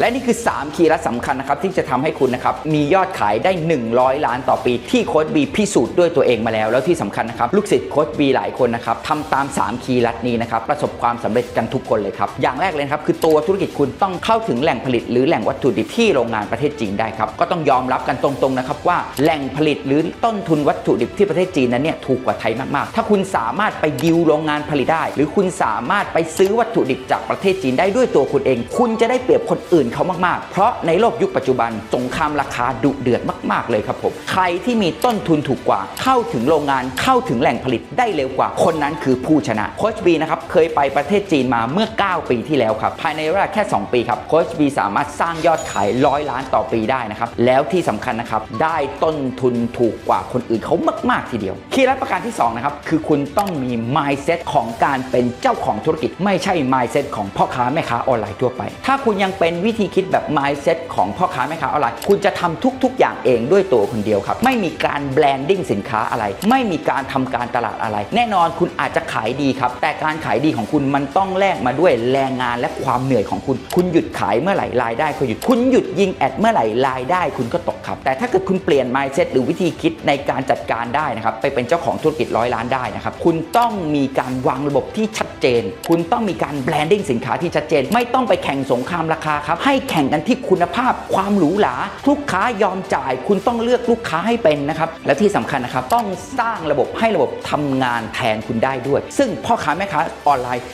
และนี่คือ 3 คีย์ลัดสำคัญนะครับที่จะทำให้คุณนะครับมียอดขายได้ 100 ล้านต่อปี ที่โค้ดบีพิสูจน์ด้วยตัวเองมาแล้ว แล้วที่สำคัญนะครับลูกศิษย์โค้ดบีหลายคนนะครับทำตาม 3 คีย์ลัดนี้นะครับประสบความสำเร็จกันทุกคนเลยครับ อย่างแรกเลยครับคือตัวธุรกิจคุณต้องเข้าถึงแหล่งผลิตหรือแหล่งวัตถุดิบที่โรงงานประเทศจีนได้ครับก็ต้องยอมรับกันตรงๆนะครับว่าแหล่งผลิตหรือต้นทุนวัตถุดิบที่ประเทศจีนนั้นเนี่ยถูกกว่าไทยมากๆ ถ้าคุณสามารถไปดิวโรงงานผลิตได้ หรือคุณสามารถไปซื้อวัตถุดิบจากประเทศจีนได้ด้วยตัวคุณเอง คุณจะได้เปรียบคนอื่นเขามากๆ เพราะในโลกยุคปัจจุบันสงครามราคาดุเดือดมาก ๆ เลยครับผม ใครที่มีต้นทุนถูกกว่า เข้าถึงโรงงานเข้าถึงแหล่งผลิตได้เร็วกว่า คนนั้นคือผู้ชนะโคชบีนะครับเคยไปประเทศจีนมาเมื่อ 9 ปีที่แล้วครับ ภายในเวลาแค่ 2 ปีครับโคชบีสามารถสร้างยอดขายร้อยล้านต่อปีได้นะครับแล้วที่สำคัญนะครับได้ต้นทุนถูกกว่าคนอื่นเขามาก ๆ ทีเดียวคีย์ลัดประการที่2นะครับคือคุณต้องมี mindset ของการเป็นเจ้าของธุรกิจ ไม่ใช่ mindset ของพ่อค้าแม่ค้าออนไลน์ทั่วไป ถ้าคุณยังเป็นวิธีคิดแบบ mindset ของพ่อค้าแม่ค้าออนไลน์คุณจะทำทุก ๆ อย่างเองด้วยตัวคนเดียวครับ ไม่มีการแบรนดิ้งสินค้าอะไร ไม่มีการทำการตลาดอะไร แน่นอนคุณอาจจะขายดีครับ แต่การขายดีของคุณมันต้องแลกมาด้วยแรงงานและความเหนื่อยของคุณ คุณหยุดขายเมื่อไหร่รายได้ก็หยุดคุณหยุดยิงแอดเมื่อไหร่รายได้คุณก็ตกครับแต่ถ้าเกิดคุณเปลี่ยน mindset หรือวิธีคิดในการจัดการได้นะครับไปเป็นเจ้าของธุรกิจร้อยล้านได้นะครับคุณต้องมีการวางระบบที่ชัดเจน คุณต้องมีการแบรนดิ้งสินค้าที่ชัดเจน ไม่ต้องไปแข่งสงครามราคาครับให้แข่งกันที่คุณภาพความหรูหราลูกค้ายอมจ่าย คุณต้องเลือกลูกค้าให้เป็นนะครับ และที่สำคัญนะครับ ต้องสร้างระบบให้ระบบทำงานแทนคุณได้ด้วย ซึ่งพ่อค้าแม่ค้าออนไลน์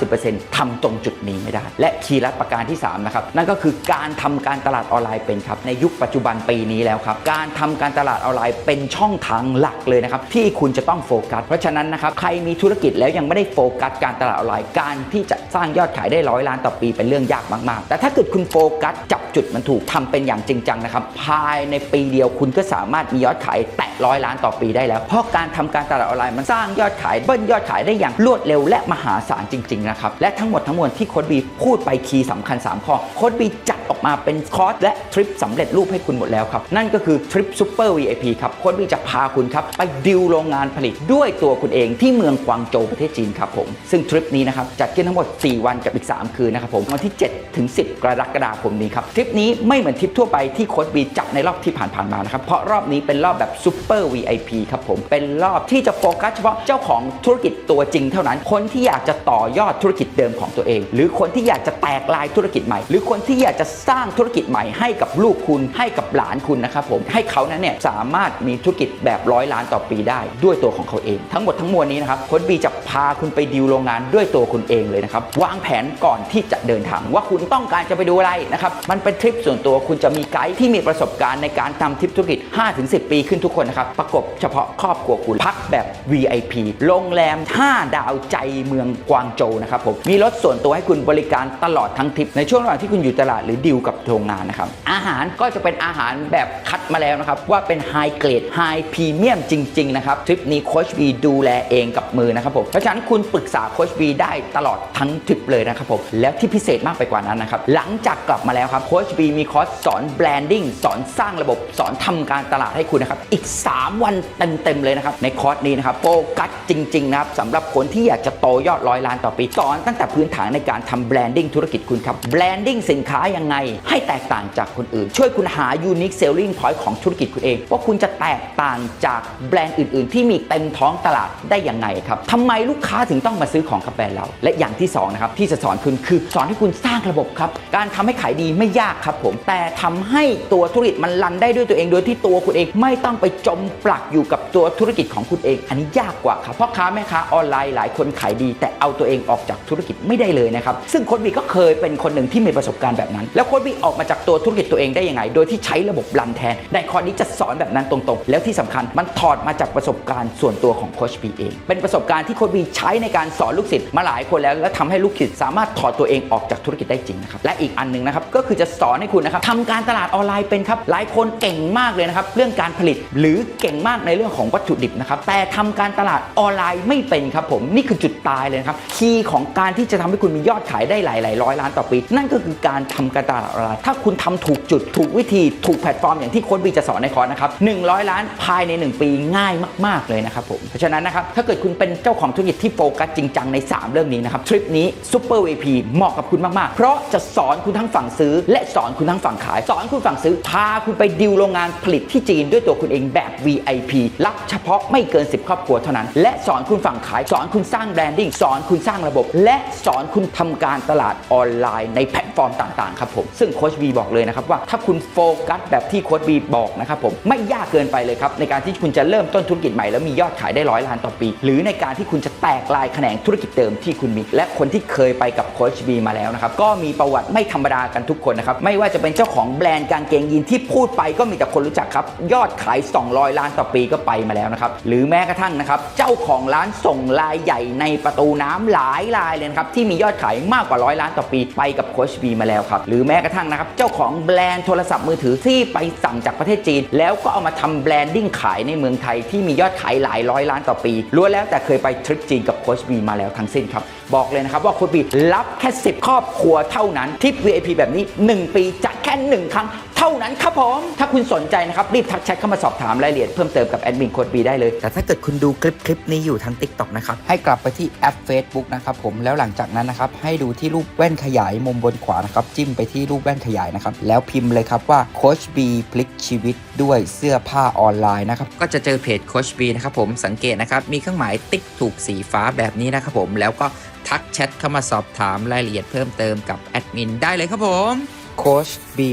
90%ทำตรงจุดนี้ไม่ได้ และคีย์ลัดประการที่3นะครับนั่นก็คือการทำการตลาดออนไลน์เป็นครับในยุคปัจจุบันปีนี้แล้วครับการทำการตลาดออนไลน์เป็นช่องทางหลักเลยนะครับที่คุณจะต้องโฟกัสเพราะฉะนั้นนะครับใครมีธุรกิจแล้วยังไม่ได้โฟกัสการตลาดออนไลน์การที่จะสร้างยอดขายได้ร้อยล้านต่อปีเป็นเรื่องยากมากๆ แต่ถ้าเกิดคุณโฟกัสจับจุดมันถูกทำเป็นอย่างจริงจังนะครับ ภายในปีเดียวคุณก็สามารถมียอดขายแตะร้อยล้านต่อปีได้แล้ว เพราะการทำการตลาดออนไลน์มันสร้างยอดขายเบิ้ลยอดขายได้อย่างรวดเร็วและมหาศาลจริงๆนะครับและทั้งหมดทั้งมวลที่โค้ดบีพูดไปคีย์สำคัญ 3 ข้อโค้ดบีจัด ออกมาเป็นคอร์สและทริปสำเร็จรูปให้คุณหมดแล้วครับ นั่นก็คือทริปซูเปอร์ VIP ครับโค้ดบีจะพาคุณครับ ไปดิวโรงงานผลิตด้วยตัวคุณเองที่เมืองกวางโจวประเทศจีนครับผมซึ่งทริปนี้นะครับจัดขึ้นทั้งหมด 4 วันกับอีก 3 คืนนะครับผมวันที่ 7 ถึง 10 กรกฎาคมนี้ครับทริปนี้ไม่เหมือนทริปทั่วไปที่โค้ดบีจัดในรอบที่ผ่านๆมานะครับเพราะรอบนี้เป็นรอบแบบซูเปอร์ VIP ครับผมเป็นรอบที่จะโฟกัสเฉพาะเจ้าของธุรกิจตัวจริงเท่านั้น คนที่อยากจะต่อยอดธุรกิจเดิมของตัวเอง หรือคนที่อยากจะแตกลายธุรกิจใหม่ หรือคนที่อยากจะสร้างธุรกิจใหม่ให้กับลูกคุณให้กับหลานคุณนะครับผมให้เขานั้นเนี่ยสามารถมีธุรกิจแบบร้อยล้านต่อปีได้ ด้วยตัวของเขาเอง ทั้งหมดทั้งมวลนี้นะครับโค้ดบีจะพาคุณไปดิวโรงงานด้วยตัวคุณเองเลยนะครับวางแผนก่อนที่จะเดินทางว่าคุณต้องการจะไปดูอะไรนะครับมันเป็นทริปส่วนตัวคุณจะมีไกด์ที่มีประสบการณ์ในการทำทริปธุรกิจ 5-10 ปีขึ้นทุกคนนะครับประกบเฉพาะครอบครัวคุณพักแบบ VIP โรงแรม 5 ดาวใจเมืองกวางโจวนะครับผมมีรถส่วนตัวให้คุณบริการตลอดทั้งทริปในช่วงระหว่างที่คุณอยู่ตลาดหรือดวกับโรงงานนะครับ อาหารก็จะเป็นอาหารแบบคัดมาแล้วนะครับ ว่าเป็นไฮเกรดไฮพรีเมียมจริง ๆ นะครับ ทริปนี้โคชบีดูแลเองกับมือนะครับผมเพราะฉะนั้นคุณปรึกษาโคชบีได้ตลอดทั้งทริปเลยนะครับผมแล้วที่พิเศษมากไปกว่านั้นนะครับหลังจากกลับมาแล้วครับโคชบีมีคอร์สสอนแบรนดิ้งสอนสร้างระบบสอนทำการตลาดให้คุณนะครับอีก 3 วันเต็มๆเลยนะครับในคอร์สนี้นะครับโฟกัสจริงๆนะครับสำหรับคนที่อยากจะโตยอดร้อยล้านต่อปีสอนตั้งแต่พื้นฐานในการทำแบรนดิ้งธุรกิจคุณครับแบรนดิ้งสินค้ายังไงให้แตกต่างจากคนอื่น ช่วยคุณหา unique selling point ของธุรกิจคุณเอง ว่าคุณจะแตกต่างจากแบรนด์อื่น ๆ ที่มีเต็มท้องตลาดได้ยังไงครับทำไมลูกค้าถึงต้องมาซื้อของกับแบรนด์เรา และอย่างที่สองนะครับที่จะสอนคุณคือสอนให้คุณสร้างระบบครับ การทำให้ขายดีไม่ยากครับผม แต่ทำให้ตัวธุรกิจมันรันได้ด้วยตัวเอง โดยที่ตัวคุณเองไม่ต้องไปจมปลักอยู่กับตัวธุรกิจของคุณเอง อันนี้ยากกว่าครับเพราะค้าแม่ค้าออนไลน์หลายคนขายดี แต่เอาตัวเองออกจากธุรกิจไม่ได้เลยนะครับซึ่งโค้ดบีก็เคยเป็นคนหนึ่งที่มีประสบการณ์แบบนั้นแล้วโค้ดบีออกมาจากตัวธุรกิจตัวเองได้ยังไง โดยที่ใช้ระบบรันแทน ในคอร์สนี้จะสอนแบบนั้นตรงๆ แล้วที่สำคัญมันถอดมาจากประสบการณ์ส่วนตัวของโค้ชบีเอง เป็นประสบการณ์ที่โค้ชบีใช้ในการสอนลูกศิษย์มาหลายคนแล้ว และทำให้ลูกศิษย์สามารถถอดตัวเองออกจากธุรกิจได้จริงนะครับ และอีกอันหนึ่งนะครับ ก็คือจะสอนให้คุณนะครับทำการตลาดออนไลน์เป็นครับ หลายคนเก่งมากเลยนะครับ เรื่องการผลิตหรือเก่งมากในเรื่องของวัตถุดิบนะครับ แต่ทำการตลาดออนไลน์ไม่เป็นครับผม นี่คือจุดตายเลยนะครับ คีย์ของการที่จะทำให้คุณมียอดขายได้หลายๆร้อยล้านต่อปี นั่นก็คือการทำการตลาดออนไลน์ถ้าคุณทำถูกจุดถูกวิธีถูกแพลตฟอร์มอย่างที่โค้ดบีจะสอนในคอร์สนะครับ100 ล้านภายใน 1 ปีง่ายมาก ๆ เลยนะครับผมเพราะฉะนั้นนะครับถ้าเกิดคุณเป็นเจ้าของธุรกิจที่โฟกัสจริงจังใน 3 เรื่องนี้นะครับทริปนี้ซูเปอร์ VP เหมาะกับคุณมากๆ เพราะจะสอนคุณทั้งฝั่งซื้อ และสอนคุณทั้งฝั่งขาย สอนคุณฝั่งซื้อพาคุณไปดิวโรงงานผลิตที่จีนด้วยตัวคุณเองแบบ VIP รับเฉพาะไม่เกิน 10 ครอบครัวเท่านั้น และสอนคุณฝั่งขายสอนคุณสร้างแบรนดิ้งสอนคุณสร้างระบบ และสอนคุณทำการตลาดออนไลน์ในแพลตฟอร์มต่างๆครับผมซึ่งโค้ชบีบอกเลยนะครับว่าถ้าคุณโฟกัสแบบที่โค้ชบีบอกนะครับผมไม่ยากเกินไปเลยครับในการที่คุณจะเริ่มต้นธุรกิจใหม่แล้วมียอดขายได้ร้อยล้านต่อปี หรือในการที่คุณจะแตกลายแขนงธุรกิจเดิมที่คุณมี และคนที่เคยไปกับโค้ชบีมาแล้วนะครับก็มีประวัติไม่ธรรมดากันทุกคนนะครับไม่ว่าจะเป็นเจ้าของแบรนด์กางเกงยีนที่พูดไปก็มีแต่คนรู้จักครับยอดขาย 200 ล้านต่อปีก็ไปมาแล้วนะครับหรือแม้กระทั่งนะครับเจ้าของร้านส่งรายใหญ่ในประตูน้ำหลายรายเลยนะครับที่มียอดขายมากกว่าร้อยล้านต่อปีไปกับโคชบีมาแล้วครับหรือแม้กระทั่งนะครับ เจ้าของแบรนด์โทรศัพท์มือถือที่ไปสั่งจากประเทศจีน แล้วก็เอามาทำแบรนดิ้งขายในเมืองไทยที่มียอดขายหลายร้อยล้านต่อปีล้วนแล้วแต่เคยไปทริปจีนกับโคชบีมาแล้วทั้งสิ้นครับ บอกเลยนะครับว่าโคชบีรับแค่ 10 ครอบครัวเท่านั้นทริป VIP แบบนี้ 1 ปีจัดแค่ 1 ครั้ง เท่านั้นครับผม ถ้าคุณสนใจนะครับ รีบทักแชทเข้ามาสอบถามรายละเอียดเพิ่มเติมกับแอดมินโค้ดบีได้เลย แต่ถ้าเกิดคุณดูคลิปคลิปนี้อยู่ทาง TikTok นะครับ ให้กลับไปที่แอป Facebook นะครับผมแล้วหลังจากนั้นนะครับ ให้ดูที่รูปแว่นขยายมุมบนขวานะครับ จิ้มไปที่รูปแว่นขยายนะครับ แล้วพิมพ์เลยครับว่าโคชบีพลิกชีวิตด้วยเสื้อผ้าออนไลน์นะครับก็จะเจอเพจโคชบีนะครับผมสังเกตนะครับมีเครื่องหมายติ๊กถูกสีฟ้าแบบนี้นะครับผมแล้วก็ทักแชทเข้ามาสอบถามรายละเอียดเพิ่มเติมกับแอดมินได้เลยครับผมโคชบี